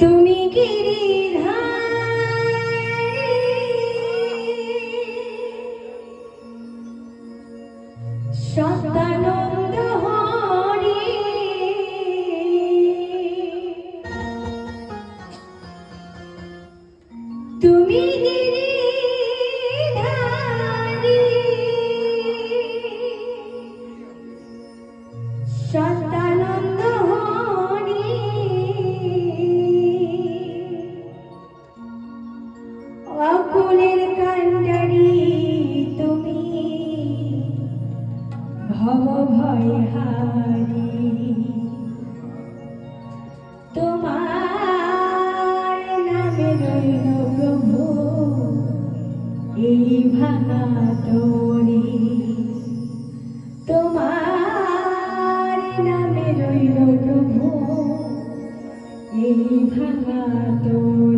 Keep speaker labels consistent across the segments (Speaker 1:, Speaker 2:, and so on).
Speaker 1: তুমি হরি। তুমি গিরিধারী ভব ভয় হারি তোমার নামে রইল প্রভু, এই ভাঙা তরি তোমার নামে রইল প্রভু, এই ভাঙা তরি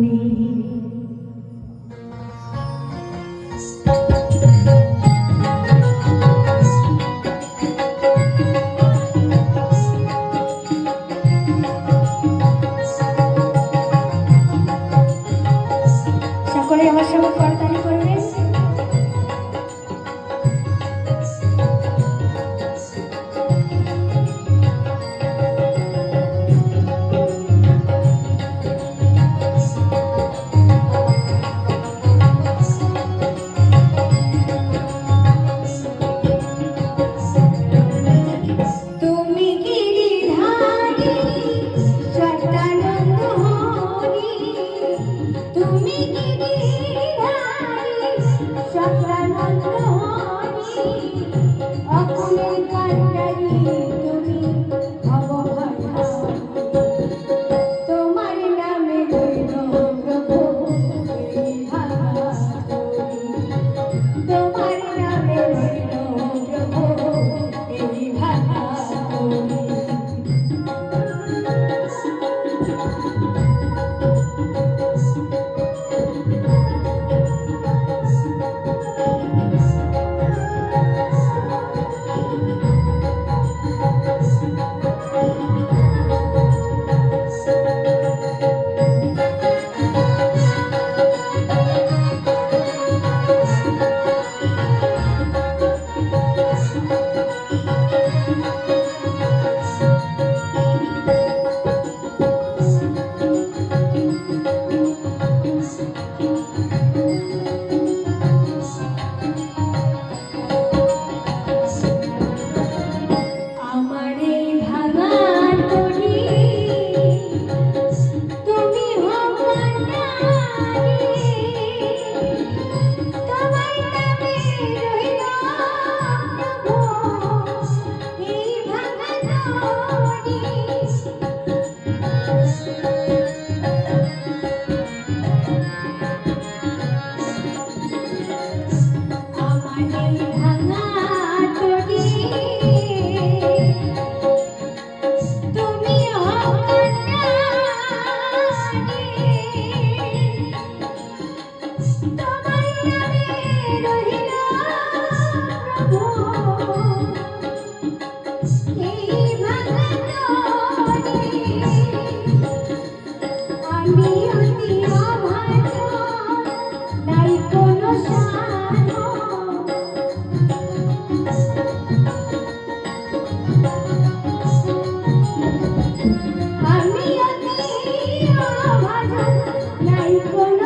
Speaker 1: নন্দন Hari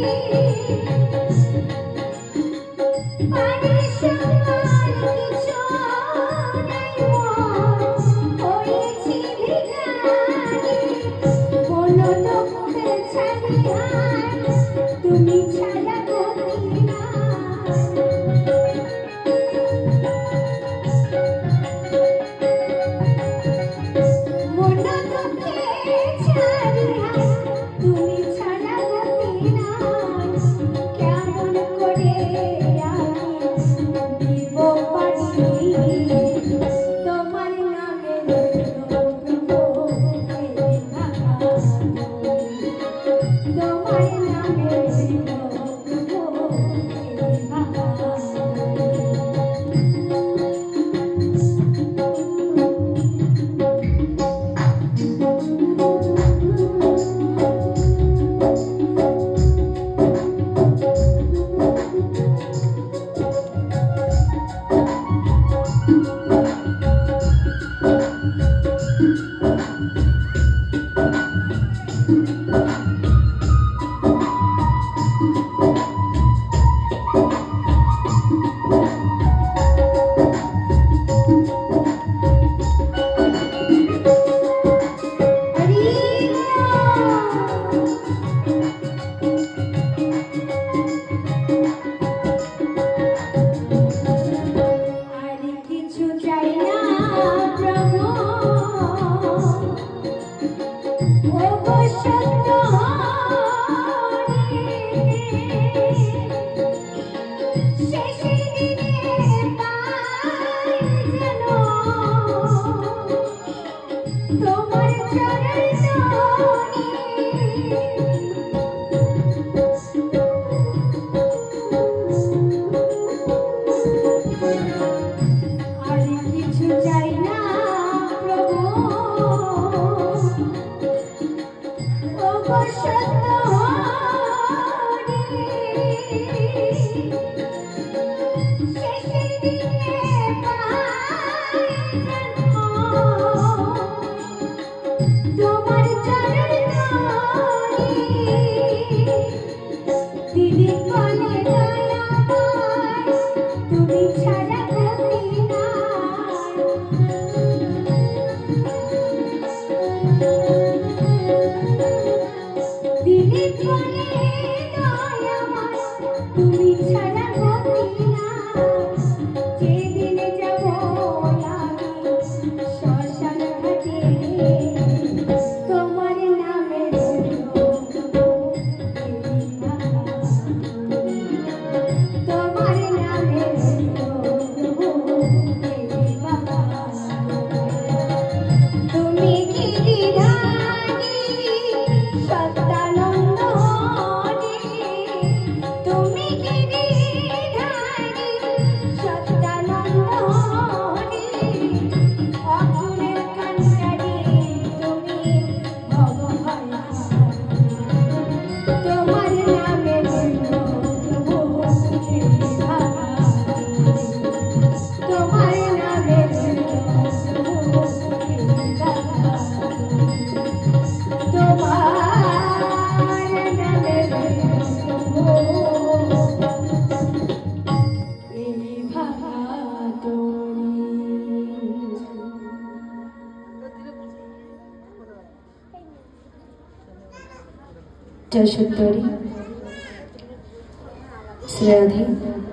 Speaker 1: Thank you. Push it.
Speaker 2: যশোত্তরী শ্রেয়াধী